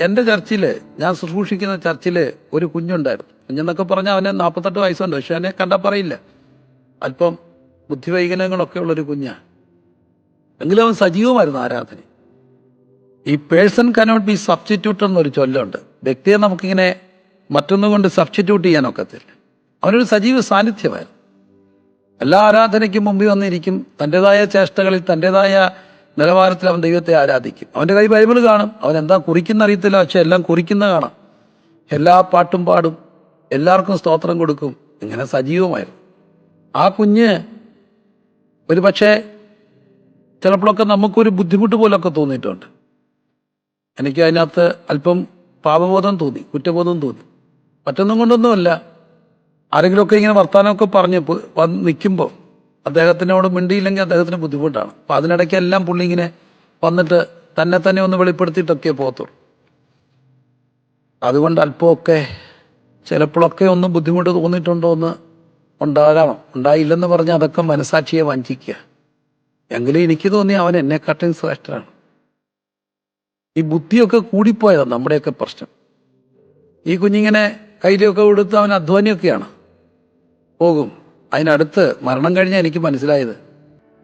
എന്റെ ചർച്ചിൽ ഞാൻ ശുശ്രൂഷിക്കുന്ന ചർച്ചിൽ ഒരു കുഞ്ഞുണ്ടായിരുന്നു. കുഞ്ഞെന്നൊക്കെ പറഞ്ഞാൽ അവന് നാൽപ്പത്തെട്ട് വയസ്സുണ്ട് പക്ഷെ അവനെ കണ്ടാൽ പറയില്ല. അല്പം ബുദ്ധിവൈകല്യങ്ങളൊക്കെ ഉള്ളൊരു കുഞ്ഞാണ് എങ്കിലും അവൻ സജീവമായിരുന്നു ആരാധന ഈ പേഴ്സൺ കനോട്ട് ബി സബ്സ്റ്റിറ്റ്യൂട്ട് എന്നൊരു ചൊല്ലുണ്ട്. വ്യക്തിയെ നമുക്കിങ്ങനെ മറ്റൊന്നും കൊണ്ട് സബ്സ്റ്റിറ്റ്യൂട്ട് ചെയ്യാനൊക്കത്തില്ല അവനൊരു സജീവ സാന്നിധ്യമായിരുന്നു. എല്ലാ ആരാധനയ്ക്കും മുമ്പിൽ വന്നിരിക്കും തന്റെതായ ചേഷ്ടകളിൽ തന്റെതായ നിലവാരത്തിൽ അവൻ ദൈവത്തെ ആരാധിക്കും. അവന്റെ കൈ ബൈബിൾ കാണും. അവൻ എന്താ കുറിക്കുന്ന അറിയത്തില്ല. പക്ഷെ എല്ലാം കുറിക്കുന്ന കാണാം. എല്ലാ പാട്ടും പാടും. എല്ലാവർക്കും സ്തോത്രം കൊടുക്കും. ഇങ്ങനെ സജീവമായിരുന്നു. ആ കുഞ്ഞ് ഒരു പക്ഷേ ചിലപ്പോഴൊക്കെ നമുക്കൊരു ബുദ്ധിമുട്ട് പോലൊക്കെ തോന്നിയിട്ടുണ്ട്. എനിക്ക് അതിനകത്ത് അല്പം പാപബോധം തോന്നി കുറ്റബോധം തോന്നി. മറ്റൊന്നും കൊണ്ടൊന്നുമല്ല. ആരെങ്കിലുമൊക്കെ ഇങ്ങനെ വർത്തമാനമൊക്കെ പറഞ്ഞ് നിൽക്കുമ്പോൾ അദ്ദേഹത്തിനോട് മിണ്ടിയില്ലെങ്കിൽ അദ്ദേഹത്തിന് ബുദ്ധിമുട്ടാണ്. അപ്പം അതിനിടയ്ക്ക് എല്ലാം പുള്ളി ഇങ്ങനെ വന്നിട്ട് തന്നെ തന്നെ ഒന്ന് വെളിപ്പെടുത്തിയിട്ടൊക്കെ പോകത്തുള്ളൂ. അതുകൊണ്ട് അല്പമൊക്കെ ചിലപ്പോഴൊക്കെ ഒന്ന് ബുദ്ധിമുട്ട് തോന്നിയിട്ടുണ്ടോ എന്ന് ഉണ്ടാകാം. ഉണ്ടായില്ലെന്ന് പറഞ്ഞാൽ അതൊക്കെ മനസാക്ഷിയെ വഞ്ചിക്കുക. എങ്കിലും എനിക്ക് തോന്നി അവൻ എന്നെക്കാട്ടും ശ്രേഷ്ഠനാണ്. ഈ ബുദ്ധിയൊക്കെ കൂടിപ്പോയതാണ് നമ്മുടെയൊക്കെ പ്രശ്നം. ഈ കുഞ്ഞിങ്ങനെ കയ്യിലൊക്കെ കൊടുത്ത് അവൻ അധ്വാനിയൊക്കെയാണ്. പോകും. അതിനടുത്ത് മരണം കഴിഞ്ഞാൽ എനിക്ക് മനസ്സിലായത്.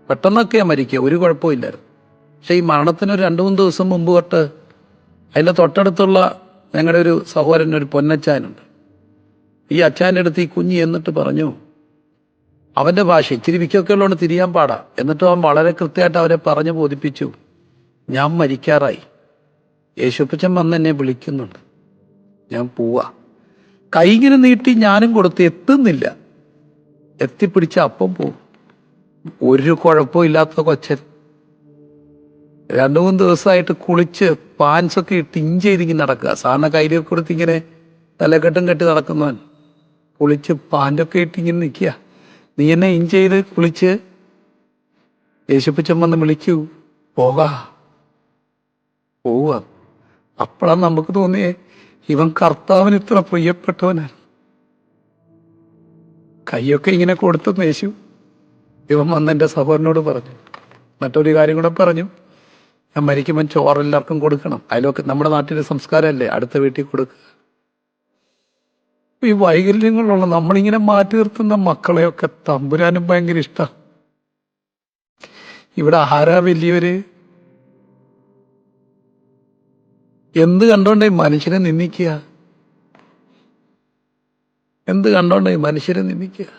പെട്ടെന്നൊക്കെയാണ് മരിക്കുക. ഒരു കുഴപ്പമില്ലായിരുന്നു പക്ഷെ ഈ മരണത്തിന് ഒരു രണ്ട് മൂന്ന് ദിവസം മുമ്പ് തൊട്ട് അതിന്റെ തൊട്ടടുത്തുള്ള ഞങ്ങളുടെ ഒരു സഹോദരൻ ഒരു പൊന്നച്ചാനുണ്ട്. ഈ അച്ചാന്റെ അടുത്ത് ഈ കുഞ്ഞ് എന്നിട്ട് പറഞ്ഞു അവന്റെ ഭാഷ ഇച്ചിരി വിക്കൊക്കെ ഉള്ളതുകൊണ്ട് തിരിയാൻ പാടാ. എന്നിട്ട് അവൻ വളരെ കൃത്യമായിട്ട് അവരെ പറഞ്ഞു ബോധിപ്പിച്ചു ഞാൻ മരിക്കാറായി. യേശുപ്പച്ചൻ വന്ന് എന്നെ വിളിക്കുന്നുണ്ട്. ഞാൻ പോവാ. കൈ ഇങ്ങനെ നീട്ടി ഞാനും കൊടുത്ത് എത്തുന്നില്ല. എത്തിപ്പിടിച്ച അപ്പം പോവും. ഒരു കുഴപ്പവും ഇല്ലാത്ത കൊച്ചൻ. രണ്ടു മൂന്ന് ദിവസമായിട്ട് കുളിച്ച് പാൻസൊക്കെ ഇട്ട് ഇഞ്ച് ചെയ്തിങ്ങനെ നടക്കുക. സാറിന് കയ്യിലൊക്കെ കൊടുത്ത് ഇങ്ങനെ തലക്കെട്ടും കെട്ടി നടക്കുന്നവൻ. കുളിച്ച് പാന്റൊക്കെ ഇട്ട് ഇങ്ങനെ നിൽക്കുക. നീ എന്നെ ഇഞ്ചെയ്ത് കുളിച്ച് യേശുപ്പച്ചൻ വന്ന് വിളിക്കൂ. പോകാ. പോവുക. അപ്പോഴാണ് നമുക്ക് തോന്നിയേ ഇവൻ കർത്താവിന് ഇത്ര പ്രിയപ്പെട്ടവനാണ്. കൈയൊക്കെ ഇങ്ങനെ കൊടുത്തു നേശു ഇവൻ വന്ന് സഹോദരനോട് പറഞ്ഞു. മറ്റൊരു കാര്യം കൂടെ പറഞ്ഞു. ഞാൻ മരിക്കുമ്പോൾ ചോറ് എല്ലാവർക്കും കൊടുക്കണം. അതിലൊക്കെ നമ്മുടെ നാട്ടിലെ സംസ്കാരമല്ലേ? അടുത്ത വീട്ടിൽ കൊടുക്കുക. ഈ വൈകല്യങ്ങളുള്ള നമ്മളിങ്ങനെ മാറ്റി നിർത്തുന്ന മക്കളെയൊക്കെ തമ്പുരാനും ഭയങ്കര ഇഷ്ടം. ഇവിടെ ആരാ വലിയവര്? എന്ത് കണ്ടോണ്ടേ മനുഷ്യനെ നിന്ദിക്കുക? എന്ത് കണ്ടോണ്ട് മനുഷ്യരെ നിന്ദിക്കുക?